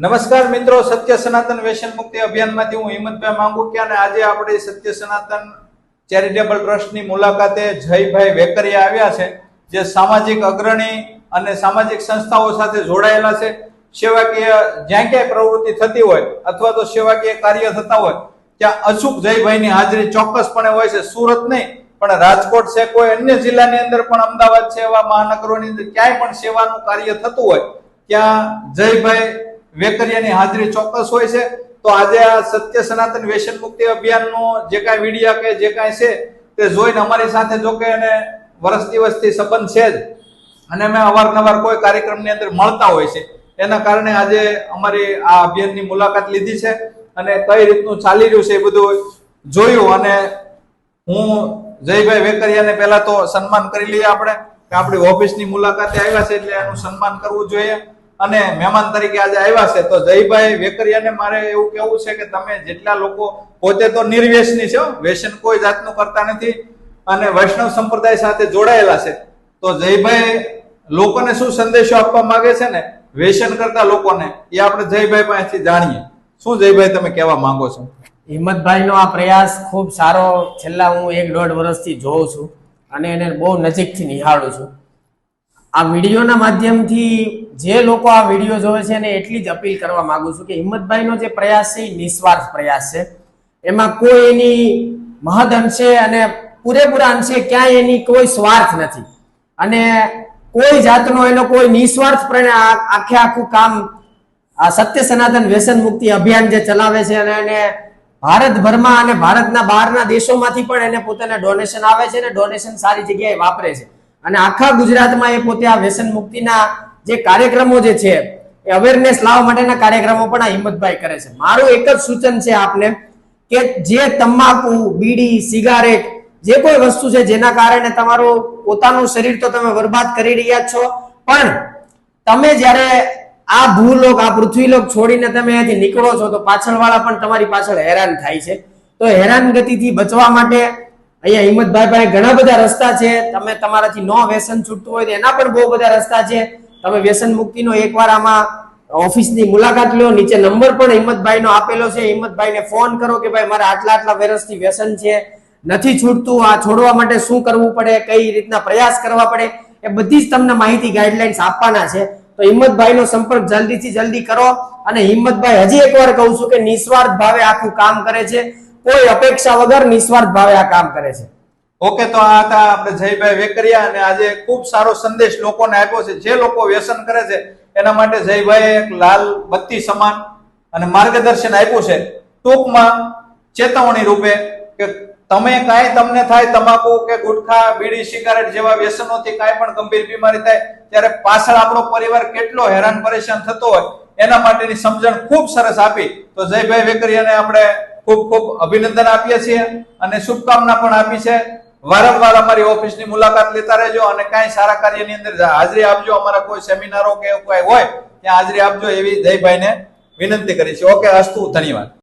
નમસ્કાર મિત્રો, સત્ય સનાતન વ્યસન મુક્તિ અભિયાનમાંથી હું હિંમતભાઈ માંગુ કે અને આજે આપણે સત્ય સનાતન ચેરિટેબલ ટ્રસ્ટની મુલાકાતે જયભાઈ વેકરિયા આવ્યા છે, જે સામાજિક અગ્રણી અને સામાજિક સંસ્થાઓ સાથે જોડાયેલા છે. સેવાકીય જ્યાં ક્યાંય પ્રવૃત્તિ થતી હોય અથવા તો સેવાકીય કાર્ય થતા હોય, ત્યાં અચૂક જયભાઈની હાજરી ચોક્કસપણે હોય છે. સુરત નહીં, પણ રાજકોટ છે, કોઈ અન્ય જિલ્લાની અંદર પણ અમદાવાદ છે, એવા મહાનગરોની અંદર ક્યાંય પણ સેવાનું કાર્ય થતું હોય, ત્યાં જયભાઈ વેકરિયાની હાજરી ચોક્કસ હોય છે. તો આજે આ સત્ય સનાતન વ્યસન મુક્તિ અભિયાનનો જે કાંઈ વિડીયા કે જે કાંઈ છે તે જોઈને અમારી સાથે જો કે એને વર્ષ દિવસથી સંબંધ છે જ. અને અમે અવારનવાર કોઈ કાર્યક્રમની અંદર મળતા હોય છે. એના કારણે આજે અમારી આ અભિયાનની મુલાકાત લીધી છે અને કઈ રીતનું ચાલી રહ્યું છે એ બધું જોયું અને હું જયભાઈ વેકરિયાને પહેલા તો સન્માન કરી લઈએ આપણે. કે આપણી ઓફિસની મુલાકાતે આવ્યા છે એટલે એનું સન્માન કરવું જોઈએ. અને મહેમાન તરીકે આજે આવ્યા છે. તો જયભાઈ વેકરિયાને મારે એવું કેવું છે કે તમે જેટલા લોકો પોતે તો નિર્વ્યસની છે વ્યસન કોઈ જાતનું કરતા નથી અને વૈષ્ણવ સંપ્રદાય સાથે જોડાયેલા છે. તો જયભાઈ લોકોને શું સંદેશો આપવા માંગે છે ને? વ્યસન કરતા લોકોને. એ આપણે જયભાઈ પાસેથી જાણીએ. શું જયભાઈ તમે કહેવા માંગો છો? હિંમતભાઈનો આ પ્રયાસ ખૂબ સારો. છેલ્લા હું એક દોઢ વર્ષથી જોઉં છું અને એને બહુ નજીકથી નિહાળું છું. આ વિડીયોના માધ્યમથી જે લોકો આ વીડિયો જોવે છે એને એટલી જ અપીલ કરવા માંગુ છું કે હિંમતભાઈનો જે પ્રયાસ છે એ નિસ્વાર્થ પ્રયાસ છે. એમાં કોઈ એની મહદ અંશે અને પૂરેપૂરા અંશે ક્યાંય એની કોઈ સ્વાર્થ નથી. અને કોઈ જાતનો એનો કોઈ નિસ્વાર્થપણે આ, આખે આખું કામ, આ સત્ય સનાતન વ્યસન મુક્તિ અભિયાન જે ચલાવે છે અને એને ભારતભરમાં અને ભારતના બહારના દેશોમાંથી પણ એને પોતાને ડોનેશન આવે છે અને ડોનેશન સારી જગ્યાએ વાપરે છે. અને આખા ગુજરાતમાં એ પોતે આ વ્યસન મુક્તિના જે કાર્યક્રમો જે છે, એ અવેરનેસ લાવવા માટેના કાર્યક્રમો પણ આ હિંમતભાઈ કરે છે. મારું એક જ સૂચન છે આપને કે જે તમાકુ, બીડી, સિગારેટ, જે કોઈ વસ્તુ છે જેના કારણે તમારું પોતાનું શરીર તો તમે બરબાદ કરી રહ્યા છો, પણ તમે જ્યારે આ ભૂલોક, આ પૃથ્વીલોક છોડીને તમે અહીંથી નીકળો છો, તો પાછળવાળા પણ તમારી પાછળ હેરાન થાય છે. તો હેરાન ગતિથી બચવા માટે અહીંયા હિંમતભાઈ પાસે ઘણા બધા રસ્તા છે. તમે તમારાથી નો વ્યસન છૂટતું હોય એના પણ બહુ બધા રસ્તા છે. તમે વ્યસન મુક્તિનો એકવાર આમાં ઓફિસની મુલાકાત લો. નીચે નંબર પણ હિંમતભાઈનો આપેલો છે. હિંમતભાઈને ફોન કરો કે ભાઈ, મારે આટલા આટલા વર્ષથી વ્યસન છે. નથી છૂટતું. આ છોડવા માટે શું કરવું પડે? કઈ રીતના પ્રયાસ કરવા પડે? એ બધી જ તમને માહિતી ગાઈડલાઇન્સ આપવાના છે. તો હિંમતભાઈનો સંપર્ક જલ્દીથી જલ્દી કરો. અને હિંમતભાઈ, હજી એકવાર કહું છું કે નિસ્વાર્થ ભાવે આખું કામ કરે છે. કોઈ અપેક્ષા વગર નિસ્વાર્થ ભાવે આ કામ કરે છે. ઓકે, તો આ હતા આપણે જયભાઈ વેકરિયા અને આજે ખૂબ સારો સંદેશ લોકોને આપ્યો છે. જે લોકો વ્યસન કરે છે, એના માટે જયભાઈ એક લાલ બત્તી સમાન અને માર્ગદર્શન આપ્યું છે. ટૂંકમાં ચેતવણી રૂપે કે તમે કાંઈ તમને થાય તમાકુ કે ગુટખા, બીડી, સિગારેટ જેવા વ્યસનોથી કાંઈ પણ ગંભીર બીમારી થાય, ત્યારે પાછળ આપણો પરિવાર કેટલો હેરાન પરેશાન થતો હોય, એના માટેની સમજણ ખૂબ સરસ આપી. તો જયભાઈ વેકરિયાને આપણે ખૂબ ખૂબ અભિનંદન આપીએ છીએ અને શુભકામના પણ આપી છે. વારંવાર અમારી ઓફિસની મુલાકાત લેતા રહેજો અને કાંઈ સારા કાર્યની અંદર હાજરી આપજો. અમારા કોઈ સેમિનારો કે એવું કાંઈ હોય, ત્યાં હાજરી આપજો એવી જયભાઈને વિનંતી કરી છે ઓકે, અસ્તુ, ધન્યવાદ.